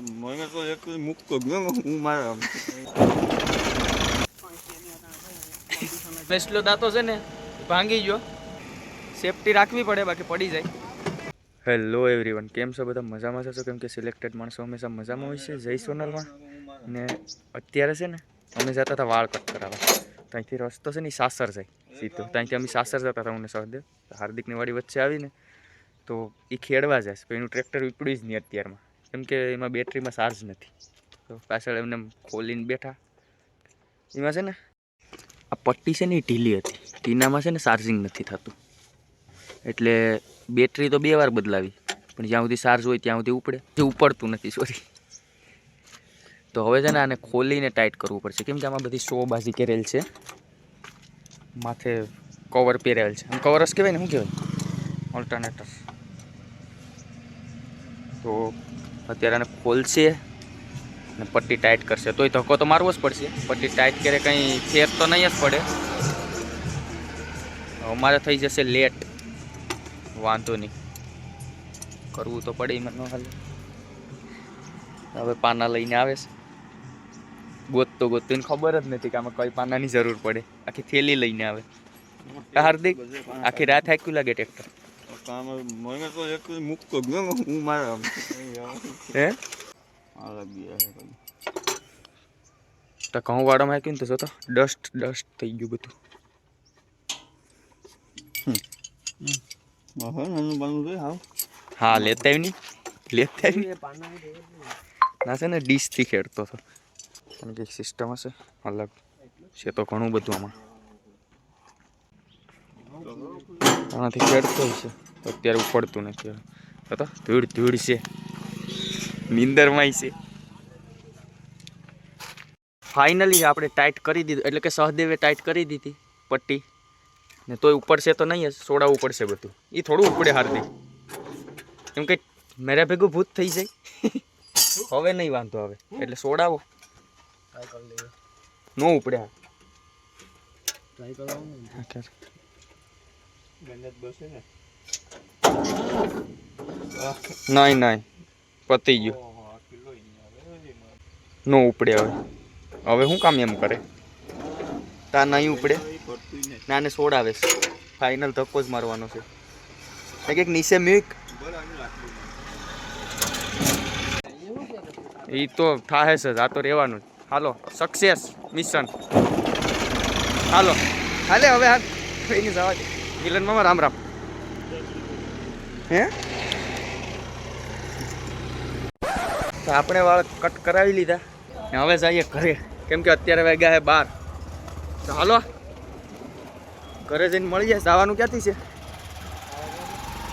મને તો એક મૂકતો ગયો હું મારા બેસલો દાંતો છે ને ભાંગી ગયો સેફટી રાખવી પડે બાકી પડી જાય હેલો એવરીવન કેમ છો બધા? મજામાં છો? કેમ કે સિલેક્ટેડ માણસો હંમેશા મજામાં હોય છે? જય સોનલમાં. ને અત્યારે છે ને અમે જતા હતા વાળ કટ કરાવવા ત્યાંથી રસ્તો છે ને સાસર જાય સીધો. ત્યાંથી અમે સાસર જતા હતા હું ને સહદેવ. હાર્દિકની વાડી વચ્ચે આવીને તો એ ખેડવા જાય એનું ટ્રેક્ટર ઉપડ્યું જ નહીં અત્યારમાં. કેમ કે એમાં બેટરીમાં ચાર્જ નથી. તો પાછળ એમને એમ ખોલીને બેઠા. એમાં છે ને, આ પટ્ટી છે ને એ ઢીલી હતી. ટીનામાં છે ને ચાર્જિંગ નથી થતું. એટલે બેટરી તો બે વાર બદલાવી. પણ જ્યાં સુધી ચાર્જ હોય ત્યાં સુધી ઉપડે. જે ઉપડતું નથી સોરી તો હવે છે ને આને ખોલીને ટાઈટ કરવું પડશે. કેમ કે આમાં બધી શો બાજી કરેલ છે. માથે કવર પહેરેલ છે. કવર જ કહેવાય ને, શું કહેવાય? ઓલ્ટરનેટર તો અત્યારે આને ખોલશે ને પટ્ટી ટાઈટ કરશે. તોય ધક્કો તો મારવો જ પડશે. પટ્ટી ટાઈટ કરે કંઈ ફેર તો નહીં જ પડે. અમારે થઈ જશે લેટ. વાંધો નહીં. કરવું તો પડે એમાં ન હાલે. હવે પાના લઈને આવે છે. ગોતતો ગોતતો એને ખબર જ નથી કે આમાં કઈ પાનાની જરૂર પડે. આખી થેલી લઈને આવે. હાર્દિક, આખી રાત હાક્યું લાગે ટ્રેક્ટર. કામ મને તો એક મૂકતો ગયો હું મારા હે? અલગ ગયા તો ઘઉં વાળામાં હાક્યું ને તો જો તો ડસ્ટ ડસ્ટ થઈ ગયું બધું. હા લેતા આવી લેતા આવી ના. છે ને ડીશથી ખેડતો હતો. પણ કંઈક સિસ્ટમ હશે અલગ છે તો ઘણું બધું આમાં. આનાથી ખેડતો છે. અત્યારે ઉપડતું નથી તો ધૂળ ધૂળ છે. નીંદરમાંય છે. ફાઇનલી આપણે ટાઈટ કરી દીધું. એટલે કે સહદેવે ટાઈટ કરી દીધી પટ્ટી. ને તોય ઉપડશે તો નહીં સોડાવવું પડશે બધું. એ થોડું ઉપડે હાર્દિક. એમ કે મેરા ભેગું ભૂત થઈ જાય. હવે નહીં વાંધો હવે એટલે સોડાવો. ન ઉપડે હા હા, ક્યારે? નહીં નહીં પતી ગયું. નો ઉપડે હવે. હવે શું કામ એમ કરે? તા નહીં ઉપડે? નાને સોડાવે છે. ફાઇનલ ધક્કો જ મારવાનો છે. એક એક નીચે મ્યુક એ તો થાહે છે જ આ તો રહેવાનું હાલો સક્સેસ મિશન હાલો. હાલે હવે હા કઈ જવા દે. મિલન મામા રામ રામ. હે? તો આપણે વાળ કટ કરાવી લીધા. ને હવે જઈએ ઘરે. કેમ કે અત્યારે વાગ્યા છે બાર. તો હાલો. ઘરે જઈને મળી જાય જવાનું ક્યાંથી છે?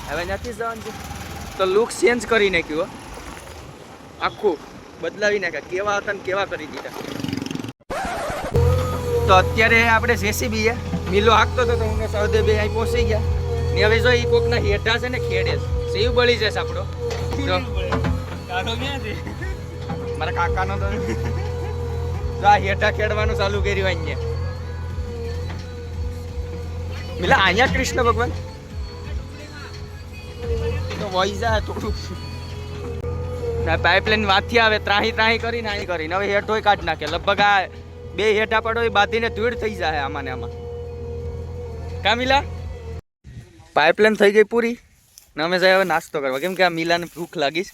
હવે જ જવાનું છે. તો લુક ચેન્જ કરી નાખ્યું આખું બદલાવી નાખ્યા. કેવા હતા ને કેવા કરી દીધા. તો અત્યારે આપણે જેસીબી છે. મિલો હાંકતો હતો તો હું સૌદે બે અહીં પહોંચી ગયા. ને હવે જો એ કોકના હેઠા છે ને ખેડે છે. સેવ બળી જશે આપણો. મારા કાકાનો તો. જો આ હેઠા ખેડવાનું ચાલુ કર્યું અહીંયા. મિલા, અહીંયા કૃષ્ણ ભગવાન. તો વહી જાય થોડું પાઇપલાઇન વાથી આવે ત્રાહી ત્રાહી કરીને અહીં કરીને. હવે હેઠોય કાઢ નાખે. લગભગ આ બે હેઠા પડો એ બાંધીને ધૂળ થઈ જાય આમાં ને આમાં. કા મિલા પાઇપલાઇન થઈ ગઈ પૂરી. ને અમે જાય હવે નાસ્તો કરવા. કેમ કે આ મિલાને ભૂખ લાગીશ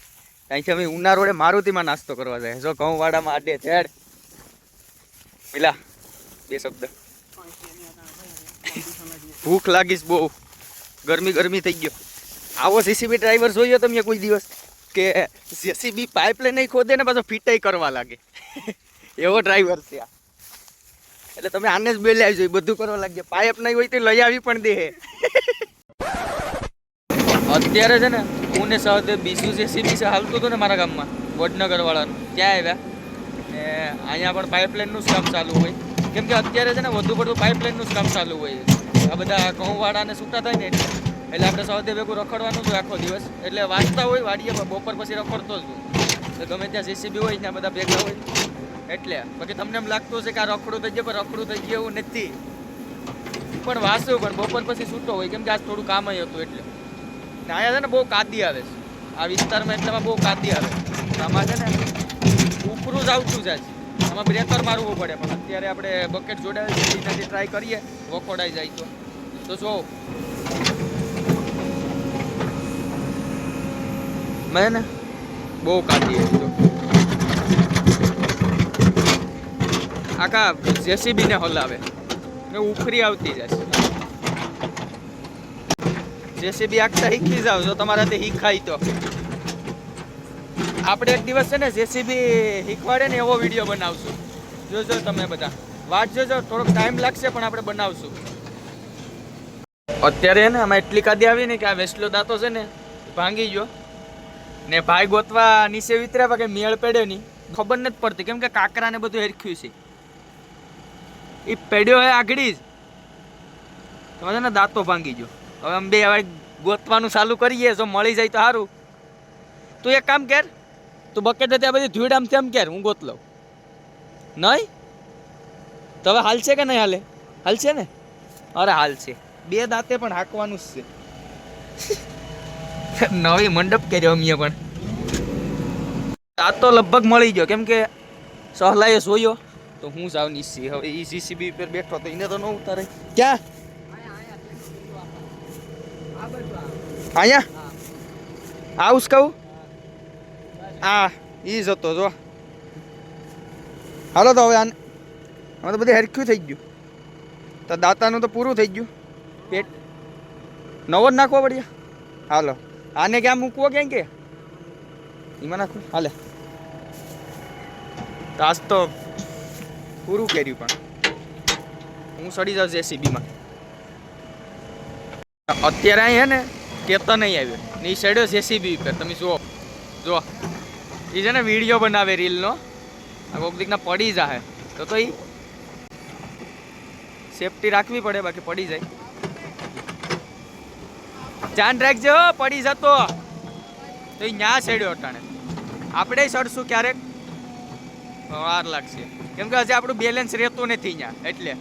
અહીંથી અમે ઉના રોડે મારુતિમાં નાસ્તો કરવા જાય. જો ઘઉં વાડામાં આડે થેડ મિલા, બે શબ્દ. ભૂખ લાગીશ બહુ. ગરમી ગરમી થઈ ગયો. આવો સીસીબી ડ્રાઈવર જોયો તમે કોઈ દિવસ કે જેસીબી પાઇપલાઇન ખોદે ને પાછો ફિટાઈ કરવા લાગે. એવો ડ્રાઈવર છે આ. એટલે તમે આને જ બેલે આવી જોઈએ બધું કરવા લાગ્યા. પાઇપ નહીં હોય તો લઈ આવી પણ દે. અત્યારે છે ને, હું ને સહદેવ બીજું જેસીબી છે હાલતું હતું ને મારા ગામમાં વડનગર વાળાનું ત્યાં આવ્યા? ને અહીંયા પણ પાઇપલાઇનનું જ કામ ચાલુ હોય. કેમ કે અત્યારે છે ને, વધુ પડતું પાઇપલાઇનનું જ કામ ચાલુ હોય. આ બધા ઘઉંવાળાને છૂટા થાય ને એટલે. એટલે આપણે સૌથી ભેગું રખડવાનું હતું આખો દિવસ. એટલે વાંચતા હોય, વાડીએ બપોર પછી રખડતો જ હોય. ગમે ત્યાં જેસીબી હોય, ત્યાં બધા ભેગા હોય. એટલે, બાકી તમને એમ લાગતું હશે કે આ રખડું થઈ ગયું, પણ રખડું થઈ ગયું એવું નથી. પણ વાંચવું પણ બપોર પછી છૂટો હોય, કેમ કે આજ થોડું કામ હતું એટલે. અહીંયા છે ને બહુ કાદી આવે છે. આ વિસ્તારમાં એટલામાં બહુ કાદી આવે આમાં છે ને ઉપરું જ આવતું જાય છે. આમાં બ્રેકર મારવું પડે, પણ અત્યારે આપણે બકેટ જોડાવી છે, એનાથી ટ્રાય કરીએ, વખોડાઈ જાય તો. તો જો. મેં ને બહુ કાઢી એ આખા જેસીબી ને હલાવે. ને ઉખરી આવતી જશે જેસીબી આખતા શીખી જાવ, જો તમારાથી શીખાય તો. આપણે એક દિવસ છે ને જેસીબી શીખવાડે ને એવો વીડિયો બનાવશું. જોજો તમે બધા. વાત જોજો, થોડોક ટાઈમ લાગશે પણ આપણે બનાવશું. અત્યારે ને આમાં એટલી કાદી આવી ને કે આ વેસલો દાંતો છે ને ભાંગી ગયો. ને ભાઈ ગોતવા નીચે વિતર્યા કે મેળ પડ્યો નહીં. ખબર નથી પડતી, કેમ કે કાકરા ને બધું હેરખ્યું છે. એ પડ્યો હે આગળી જ. તમે છે ને દાંતો ભાંગી ગયો હવે અમે બે હવે ગોતવાનું ચાલુ કરીએ જો મળી જાય તો સારું તું એક કામ કર તું બકેટ ત્યાં બધી ધૂળ આમ તેમ કર હું ગોત લઉં. નહીં? તો હવે હાલશે કે નહીં હાલે? હાલશે ને? અરે હાલશે બે દાંતે પણ હાંકવાનું જ છે. નવી મંડપ કર્યો અમીએ પણ. દાંતો તો લગભગ મળી ગયો. કેમ કે સહલાએ જોયો. તો હું જાવ નીસી હવે એ જીસીબી પર બેઠો તો એને તો ન ઉતારે. ક્યાં? અહીંયા? આવું કહું? આ એ જ હતો જો. હાલો તો હવે આને હવે તો બધું હરખ્યું થઈ ગયું. તો દાતાનું તો પૂરું થઈ ગયું. પેટ નવો જ નાખવો પડ્યા. હાલો. આને ક્યાં મૂકવો ક્યાં કે? એમાં નાખવું હાલે. તો આજ તો પૂરું કર્યું પણ. હું સડી જાઉં જેસીબીમાં. અત્યારે અહીં ને કેતો નહીં આવ્યો. ને એ સડ્યો જેસીબી ઉપર. તમે જુઓ જુઓ. એ છે ને વીડિયો બનાવે રીલનો. આ દીકના પડી જાય તો તો એ સેફટી રાખવી પડે, બાકી પડી જાય. ધ્યાન રાખજો, પડી જતો. તો એ ન્યા સડ્યો અટાણે. આપણે સડશું ક્યારેક? વાર લાગશે. કેમ કે હજી આપણું બેલેન્સ રહેતું નથી ત્યાં એટલે.